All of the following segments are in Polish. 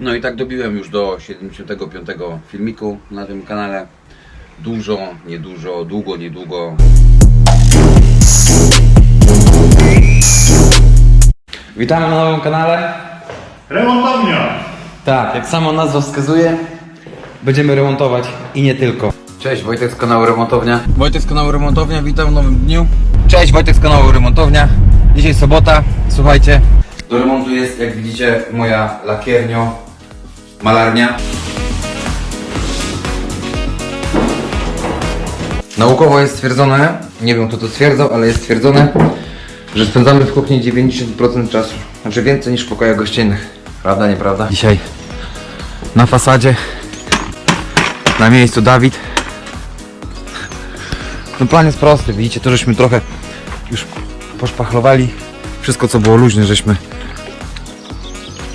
No i tak dobiłem już do 75 filmiku na tym kanale. Dużo, niedużo, długo, niedługo. Witamy na nowym kanale. Remontownia! Tak, jak sama nazwa wskazuje, będziemy remontować i nie tylko. Cześć, Wojtek z kanału Remontownia. Wojtek z kanału Remontownia, witam w nowym dniu. Cześć, Wojtek z kanału Remontownia. Dzisiaj sobota, słuchajcie. Do remontu jest, jak widzicie, moja lakiernia, malarnia. Naukowo jest stwierdzone, nie wiem kto to stwierdzał, ale jest stwierdzone, że spędzamy w kuchni 90% czasu. Znaczy więcej niż w pokojach gościnnych. Prawda, nieprawda? Dzisiaj na fasadzie, na miejscu Dawid. No plan jest prosty, widzicie, to żeśmy trochę już poszpachlowali. Wszystko co było luźne, żeśmy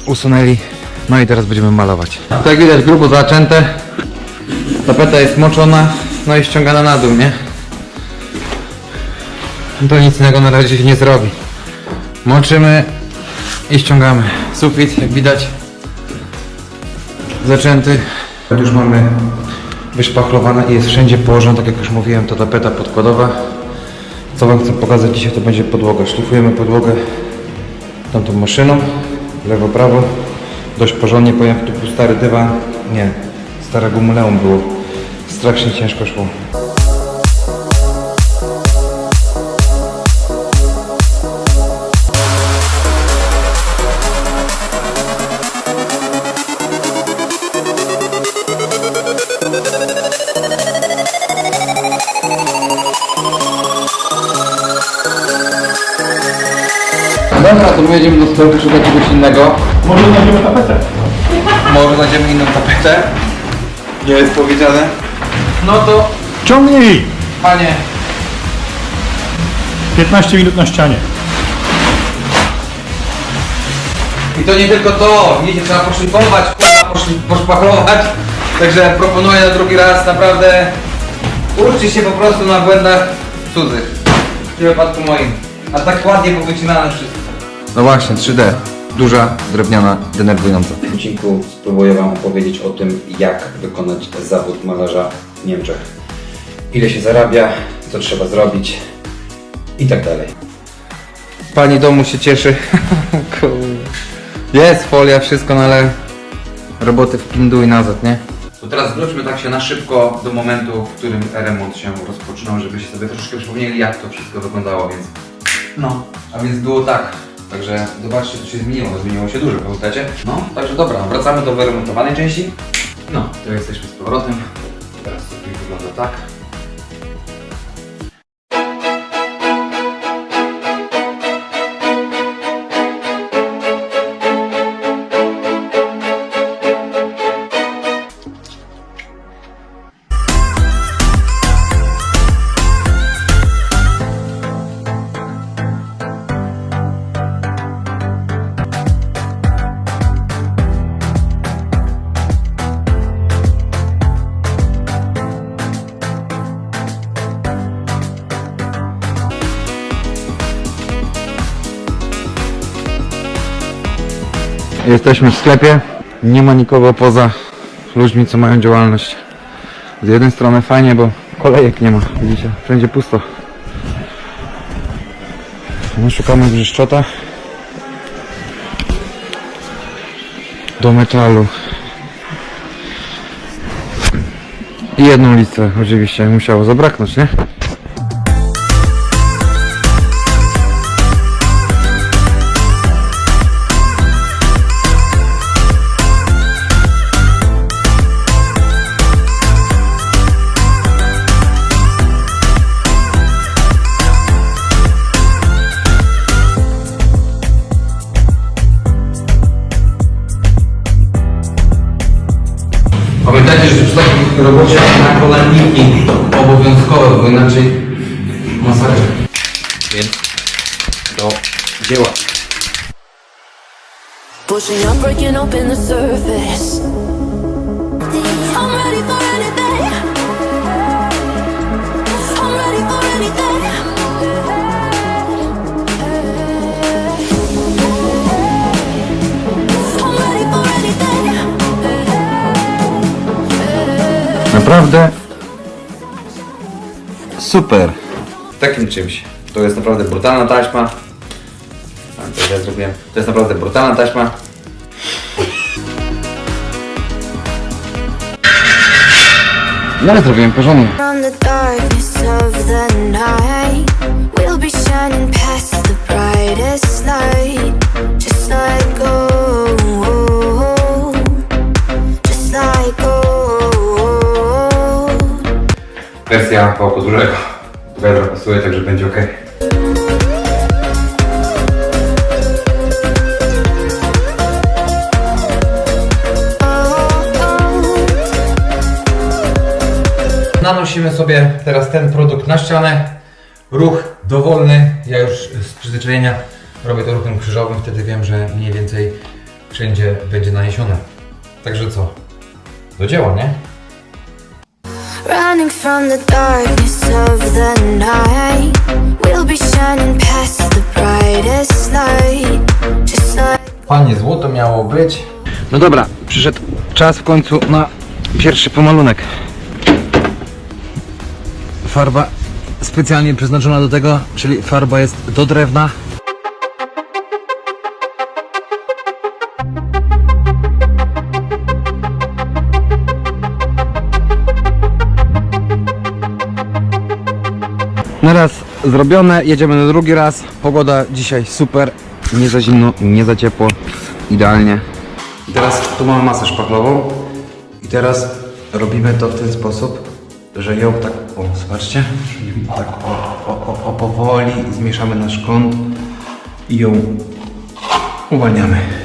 usunęli. No i teraz będziemy malować. Tak jak widać grubo zaczęte. Tapeta jest moczona, no i ściągana na dół, nie? No To nic innego na razie się nie zrobi. Moczymy i ściągamy. Sufit, jak widać, zaczęty. Już mamy wyszpachlowane i jest wszędzie położona, tak jak już mówiłem, to tapeta podkładowa. Co Wam chcę pokazać dzisiaj, to będzie podłoga. Szlifujemy podłogę tamtą maszyną, lewo, prawo. Dość porządnie, powiem, tu był stary dywan. Nie, stare gumuleum było. Strasznie ciężko szło. Dobra, to my jedziemy do sklepu szukać czegoś innego. Może znajdziemy tapetę. Może znajdziemy inną tapetę. Nie jest powiedziane. No to, Ciągnij! panie, 15 minut na ścianie. i to nie tylko to, wiecie, trzeba poszlifować, kurwa, poszli- poszpachlować. Także proponuję na drugi raz naprawdę uczcie się po prostu na błędach cudzych. W tym wypadku moim. A tak ładnie powycinane wszystko. No właśnie, 3D. Duża, drewniana, denerwująca. W tym odcinku spróbuję Wam opowiedzieć o tym, jak wykonać zawód malarza w Niemczech. Ile się zarabia, co trzeba zrobić i tak dalej. Pani domu się cieszy. Jest folia, wszystko, no ale roboty w pindu i nazad, nie? To teraz wróćmy tak się na szybko do momentu, w którym remont się rozpoczynał, żebyście sobie troszeczkę przypomnieli, jak to wszystko wyglądało, więc... No, a więc było tak. Także zobaczcie, co się zmieniło. Zmieniło się dużo, pamiętacie? No, także dobra, wracamy do wyremontowanej części. No, to jesteśmy z powrotem. Teraz to wygląda tak. Jesteśmy w sklepie. Nie ma nikogo poza ludźmi, co mają działalność. Z jednej strony fajnie, bo kolejek nie ma. Widzicie, wszędzie pusto. My szukamy brzeszczota do metalu. I jedną listę oczywiście musiało zabraknąć, nie? Robocie nakolaniki obowiązkowe, bo inaczej masakra. Więc do dzieła. Pushing up, breaking open the surface. I'm ready for anything. Naprawdę super. Takim czymś. To jest naprawdę brutalna taśma. A, co ja zrobiłem? To jest naprawdę brutalna taśma. Ja zrobiłem porządnie. From the darkness of the night, we'll be shining past the brightest light. Just like gold, Wersja pałku dużego. Wiadro pasuje, także będzie ok. Nanosimy sobie teraz ten produkt na ścianę. Ruch dowolny. Ja już z przyzwyczajenia robię to ruchem krzyżowym, wtedy wiem, że mniej więcej wszędzie będzie naniesione. Także co? Do dzieła, nie? Running from the darkness of the night, we'll be shining past the brightest light. Just like Panie złoto miało być. No dobra, przyszedł czas w końcu na pierwszy pomalunek. Farba specjalnie przeznaczona do tego, czyli farba jest do drewna. Na raz zrobione, jedziemy na drugi raz. Pogoda dzisiaj super, nie za zimno, nie za ciepło, idealnie. I teraz tu mamy masę szpachlową i teraz robimy to w ten sposób, że ją tak, o zobaczcie, tak o, o, o powoli zmieszamy nasz kąt i ją uwalniamy.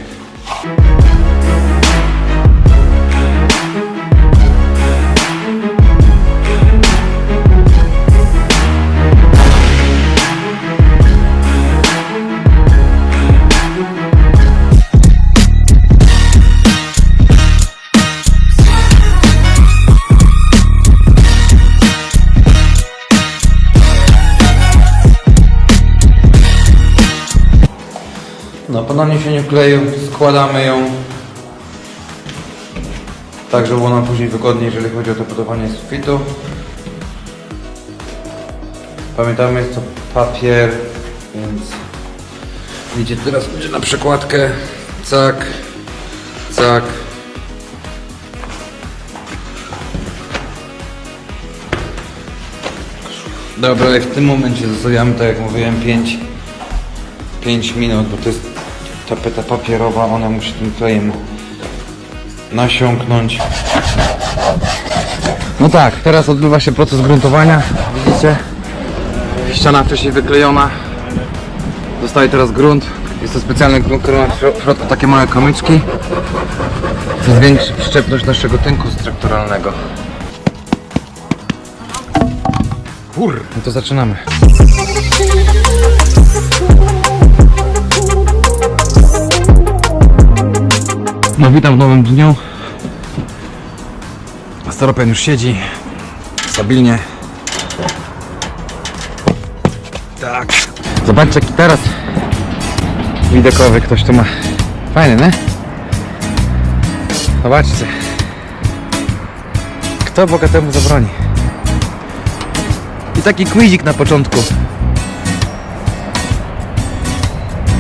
Kleju składamy ją tak, żeby było nam później wygodniej, jeżeli chodzi o to budowanie sufitu. Pamiętamy, jest to papier, więc widzicie, teraz będzie na przekładkę, cak, cak. Dobra, i w tym momencie zostawiamy, tak jak mówiłem, 5 5 minut, bo to jest tapeta papierowa, ona musi tym klejem nasiąknąć. No tak, teraz odbywa się proces gruntowania, widzicie? Ściana wcześniej wyklejona, dostaje teraz grunt. Jest to specjalny grunt, który ma w środku takie małe kamyczki, co zwiększy przyczepność naszego tynku strukturalnego. Kur, no to zaczynamy. No witam w nowym dniu. Staropen już siedzi stabilnie. Tak. Zobaczcie jaki teraz widokowy ktoś tu ma. Fajny, nie? Zobaczcie. Kto Boga temu zabroni? I taki quizik na początku.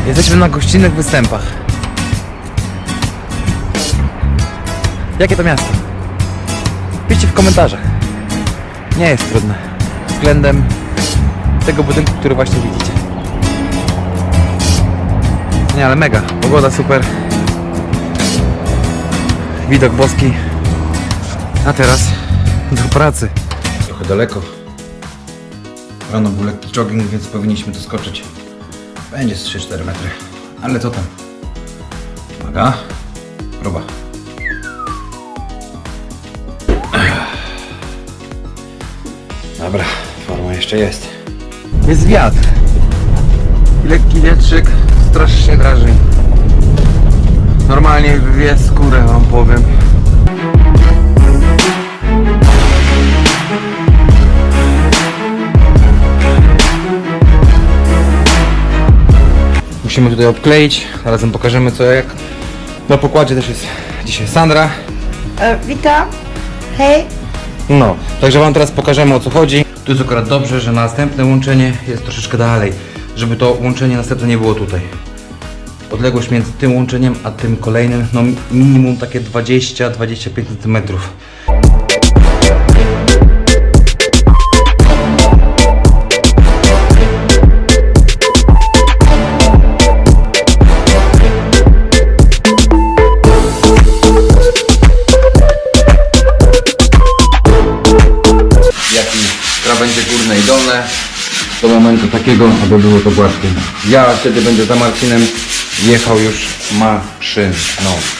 Jesteśmy na gościnnych występach. Jakie to miasto? Piszcie w komentarzach. Nie jest trudne. Względem tego budynku, który właśnie widzicie. Nie, ale mega. Pogoda super. Widok boski. A teraz do pracy. Trochę daleko. Rano był lekki jogging, więc powinniśmy tu skoczyć. Będzie z 3-4 metry. Ale co tam? Uwaga. Próba. Dobra, forma jeszcze jest. Jest wiatr. I lekki wietrzyk strasznie drażni. Normalnie wywieje skórę, wam powiem. Musimy tutaj obkleić, zarazem pokażemy co jak. Na pokładzie też jest dzisiaj Sandra. E, witam. Hej. No, także Wam teraz pokażemy o co chodzi. Tu jest akurat dobrze, że następne łączenie jest troszeczkę dalej, żeby to łączenie następne nie było tutaj. Odległość między tym łączeniem a tym kolejnym, no minimum takie 20-25 cm. Do momentu takiego, aby było to gładkie. Ja wtedy będę za Marcinem jechał już maszyną.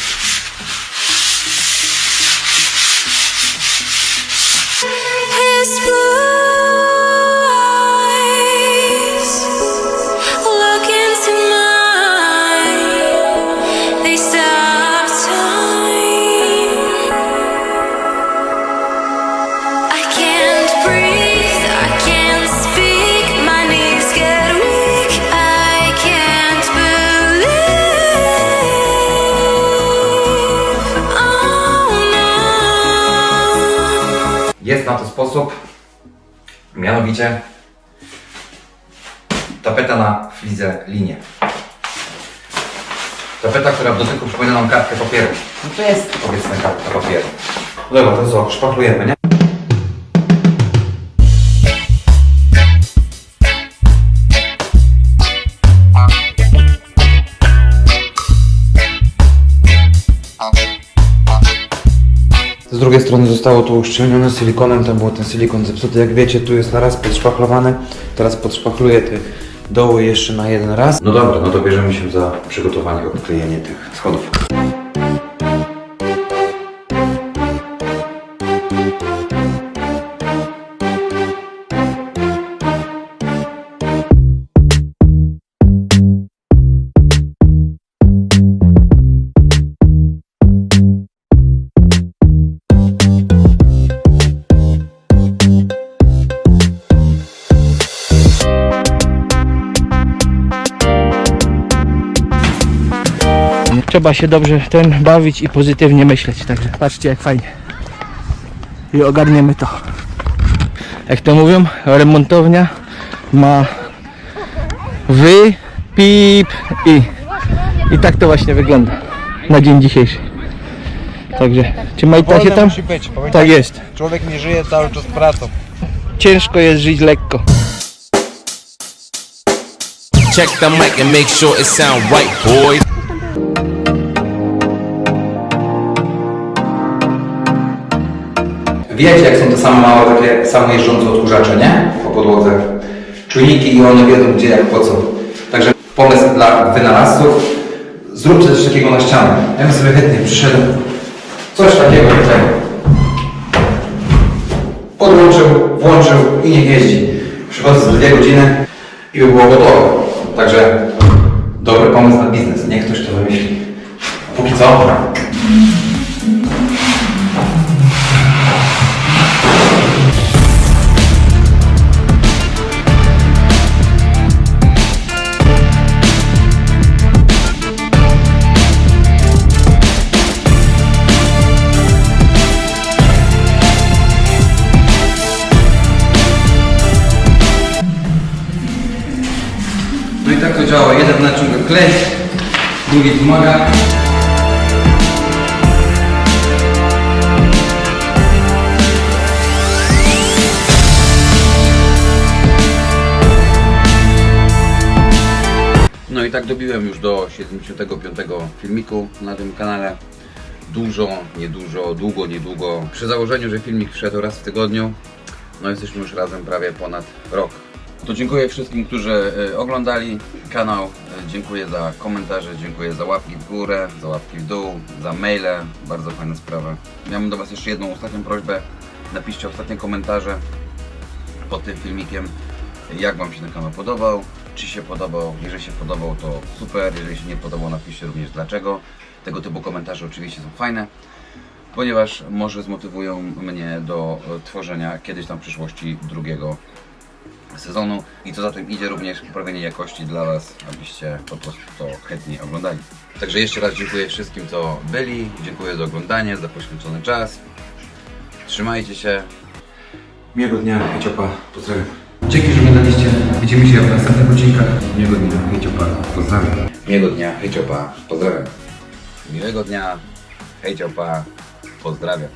Sposób, mianowicie tapeta na flizę linię. Tapeta, która w dotyku przypomina nam kartkę papieru. No to jest powiedzmy kartka papieru. Dobra, to co, szpachlujemy, nie? Strony zostało to uszczelnione silikonem, tam był ten silikon zepsuty. Jak wiecie, tu jest na raz podszpachlowany. Teraz podszpachluję te doły jeszcze na jeden raz. No dobra, no to bierzemy się za przygotowanie, odklejenie tych schodów. Trzeba się dobrze ten bawić i pozytywnie myśleć. Także patrzcie jak fajnie. I ogarniemy to. Jak to mówią, remontownia ma wy, pip i. I tak to właśnie wygląda na dzień dzisiejszy. Także, czy Majta się tam? musi być, Tak jest. Człowiek nie żyje cały czas pracą. Ciężko jest żyć lekko. Check the mic and make sure it sound right, boys. Wiecie, jak są te same małe, takie samojeżdżące odkurzacze, nie? Po podłodze. Czujniki i one wiedzą gdzie, jak, po co. Także pomysł dla wynalazców, zróbcie coś takiego na ścianę. Ja bym sobie chętnie przyszedł, coś takiego tutaj. Podłączył, włączył i niech jeździ. Przychodzę za dwie godziny i by było gotowe. Także dobry pomysł na biznes, niech ktoś to wymyśli. Póki co, i tak dobiłem już do 75 filmiku na tym kanale. Dużo, niedużo, długo, niedługo. Przy założeniu, że filmik wszedł raz w tygodniu, no jesteśmy już razem prawie ponad rok. To dziękuję wszystkim, którzy e, oglądali kanał. E, Dziękuję za komentarze, dziękuję za łapki w górę, za łapki w dół, za maile. Bardzo fajna sprawa. Miałem do Was jeszcze jedną ostatnią prośbę. Napiszcie ostatnie komentarze pod tym filmikiem, jak Wam się ten kanał podobał, czy się podobał. Jeżeli się podobał, to super. Jeżeli się nie podobał, napiszcie również dlaczego. Tego typu komentarze oczywiście są fajne ponieważ może zmotywują mnie do e, tworzenia kiedyś tam w przyszłości drugiego sezonu i co za tym idzie również poprawienie jakości dla Was, abyście po prostu to chętniej oglądali. Także jeszcze raz dziękuję wszystkim, co byli, dziękuję za oglądanie, za poświęcony czas. Trzymajcie się. Miłego dnia, Hejciopa. Pozdrawiam. Dzięki, że oglądaliście. Widzimy się w następnych odcinkach. Miłego dnia, Hejciopa. Pozdrawiam. Miłego dnia, Hejciopa. Pozdrawiam. Miłego dnia, Hejciopa. Pozdrawiam.